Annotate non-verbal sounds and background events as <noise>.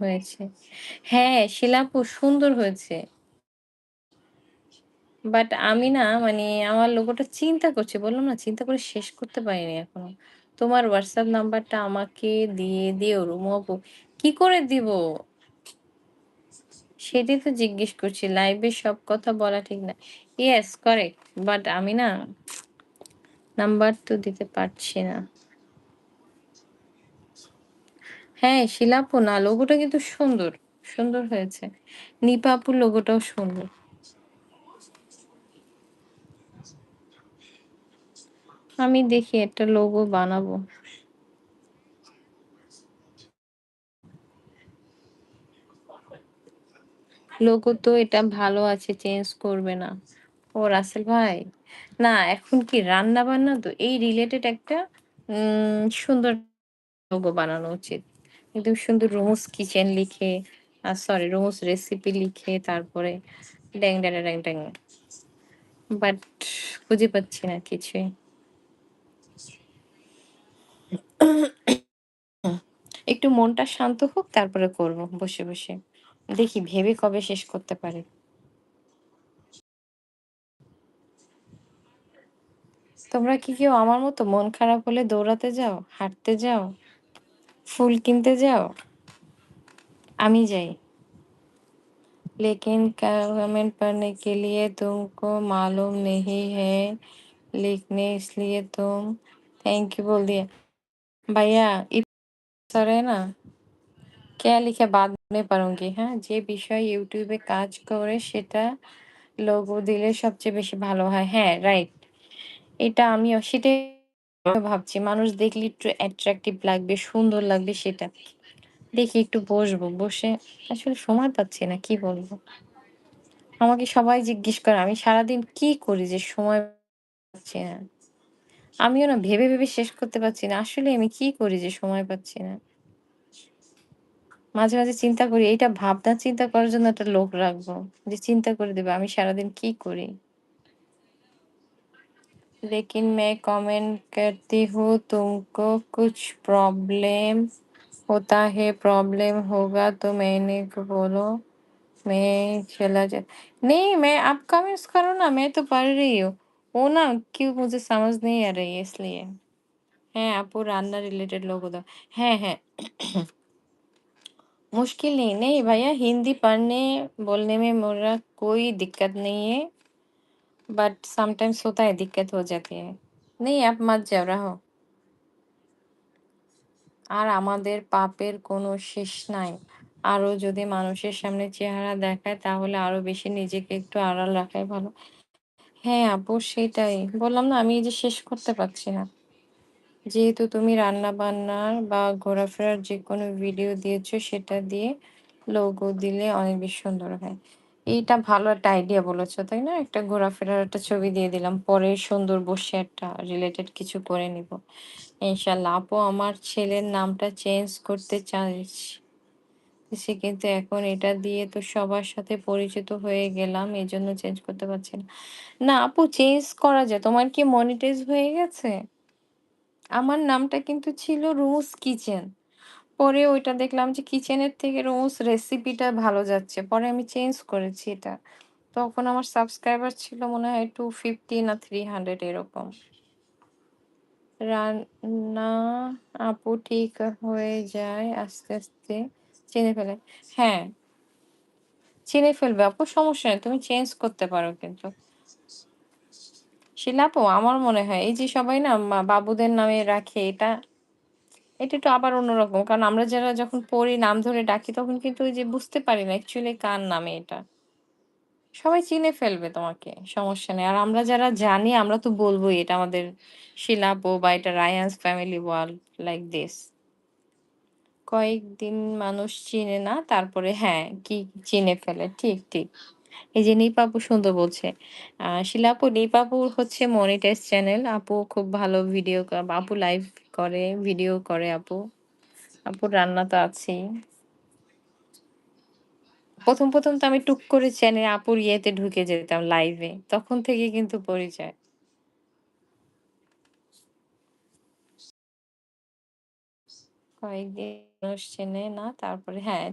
হয়েছে। হ্যাঁ, শিলা আপু সুন্দর হয়েছে। বাট আমি না মানে আমার লোগোটা চিন্তা করছি। বললাম না চিন্তা করে শেষ করতে পারিনি এখনও। তোমার হোয়াটসঅ্যাপ নাম্বারটা আমাকে দিয়ে দিও রুমু আপু। কি করে দিব? সেটাই তো জিজ্ঞেস করছি। লাইভে সব কথা বলা ঠিক না। Yes correct. বাট আমি না নাম্বার তো দিতে পারছি না। হ্যাঁ, শিলা আপু না লোগোটা কিন্তু সুন্দর। সুন্দর হয়েছে। নিপা আপুর লোগোটাও সুন্দর। আমি দেখি একটা লোগো বানাবো। লোগো তো এটা ভালো আছে চেঞ্জ করবে না। ও রাসেল ভাই। না এখন কি রান্না-বান্না তো এই রিলেটেড একটা সুন্দর লোগো বানানো উচিত। একদম সুন্দর রুমুস কিচেন লিখে আ সরি রুমুস রেসিপি লিখে তারপরে ড্যাং ড্যাডা ড্যাং ড্যাং। বাট খুঁজে পাচ্ছি না কিছুই। একটু মনটা শান্ত হোক তারপরে করব বসে, বসে। দেখি ভেবে কবে শেষ করতে পারি। তোমরা কি কেউ আমার মতো মন খারাপ হলে দৌড়াতে যাও? হাঁটতে যাও? ফুল কিনতে যাও? আমি যাই। लेकिन कमेंट पढ़ने के लिए तुमको मालूम नहीं है, लिखने इसलिए तुम थैंक यू बोल दिया। भैया सर है ना? क्या लिखे बाद में पढ़ूँगी হ্যাঁ? যে বিষয় YouTube এ কাজ করে সেটা লোগো দিলে সবচেয়ে বেশি ভালো হয়। হ্যাঁ, রাইট। এটা আমিও সেটাই ভাবছি। মানুষ দেখলে একটু অ্যাট্রাকটিভ লাগবে, সুন্দর লাগবে সেটা। দেখি একটু বসবো। বসে আসলে সময় পাচ্ছি না। কি বলব? আমাকে সবাই জিজ্ঞেস করে আমি সারাদিন কি করি যে সময় পাচ্ছি না। আমিও না ভেবে, ভেবে শেষ করতে পারছি না। আসলে আমি কি করি যে সময় পাচ্ছি না। মাঝে, মাঝে চিন্তা করি এইটা ভাবনা চিন্তা করার জন্য একটা লোক রাখব। যে চিন্তা করে দিবে আমি সারাদিন কি করি। लेकिन मैं कमेंट करती हूँ, तुमको कुछ प्रॉब्लम होता है प्रॉब्लम होगा तो मैंने को बोलो। मैं चला जा, नहीं, मैं आप कमेंट्स करो ना, मैं तो पढ़ रही हूँ। वो ना क्यों मुझे समझ नहीं आ रही है इसलिए। हैं, आप वो रिलेटेड लोग उधर तो। हैं हैं। <clears throat> मुश्किल नहीं नहीं भैया, हिंदी पढ़ने, बोलने में मेरा कोई दिक्कत नहीं है। बट समटाइम्स होता है दिक्कत हो जाती है। नहीं आप मत जाओ रहो। আর আমাদের পাপের কোনো শেষ নাই। আরো যদি মানুষের সামনে চেহারা দেখায় তাহলে আরো বেশি নিজেকে একটু আড়াল রাখাই ভালো। হ্যাঁ, আপু সেটাই। বললাম না আমি এই যে শেষ করতে পারছি না। যেহেতু তুমি রান্না-বান্নার বা ঘোরাফেরার যেকোনো ভিডিও দিয়েছো সেটা দিয়ে লোগো দিলে অনেক বেশি সুন্দর হয়। এইটা ভালো একটা আইডিয়া বলেছ, তাই না? একটা ঘোরাফেরার একটা ছবি দিয়ে দিলাম। পরে সুন্দর বসে একটা রিলেটেড কিছু করে নিব। ইনশাআল্লাহ। আপু আমার ছেলের নামটা চেঞ্জ করতে চাইছি। সে কিন্তু এখন এটা দিয়ে তো সবার সাথে পরিচিত হয়ে গেলাম। এই জন্য চেঞ্জ করতে পারছি না। না আপু চেঞ্জ করা যায়। তোমার কি মনিটাইজ হয়ে গেছে? আমার নামটা কিন্তু ছিল রুমুস কিচেন। পরে ওইটা দেখলাম যে কিচেনের থেকে রুমুস রেসিপিটা ভালো যাচ্ছে। পরে আমি চেঞ্জ করেছি এটা। তখন আমার সাবস্ক্রাইবার ছিল মনে হয় 250 না 300 এরকম। রান্না আপু ঠিক হয়ে যায় আস্তে, আস্তে চিনে ফেলে। হ্যাঁ। চিনে ফেলবে আপু সমস্যা নেই। তুমি চেঞ্জ করতে পারো কিন্তু। শিলা আমার মনে হয় এই যে সবাই না বাবুদের নামে রাখে এটা এটা একটু আবার অন্যরকম। কারণ আমরা যারা যখন পড়ি নাম ধরে ডাকি তখন কিন্তু ওই যে বুঝতে পারি না অ্যাকচুয়ালি কার নামে এটা। সবাই চিনে ফেলবে তোমাকে। সমস্যা নেই। আর আমরা যারা জানি আমরা তো বলবোই এটা আমাদের শিলাপো বা এটা Ryans family world like this. কয়েকদিন মানুষ চিনে না তারপরে হ্যাঁ, কি চিনে ফেলে। ঠিক, ঠিক। এই যে নিপা আপু সুন্দর বলছে। আ শিলা আপু নিপা হচ্ছে মনিটাইজ চ্যানেল। আপু খুব ভালো ভিডিও আপু লাইভ করে, ভিডিও করে আপু। আপুর রান্না তো আছেই। ১ম, ১ম তো আমি টুক করে চ্যানেল আপুর ইয়েতে ঢুকে যেতাম লাইভে। তখন থেকে কিন্তু পরিচয়। কয়েকদিন মানুষ না তারপরে হ্যাঁ,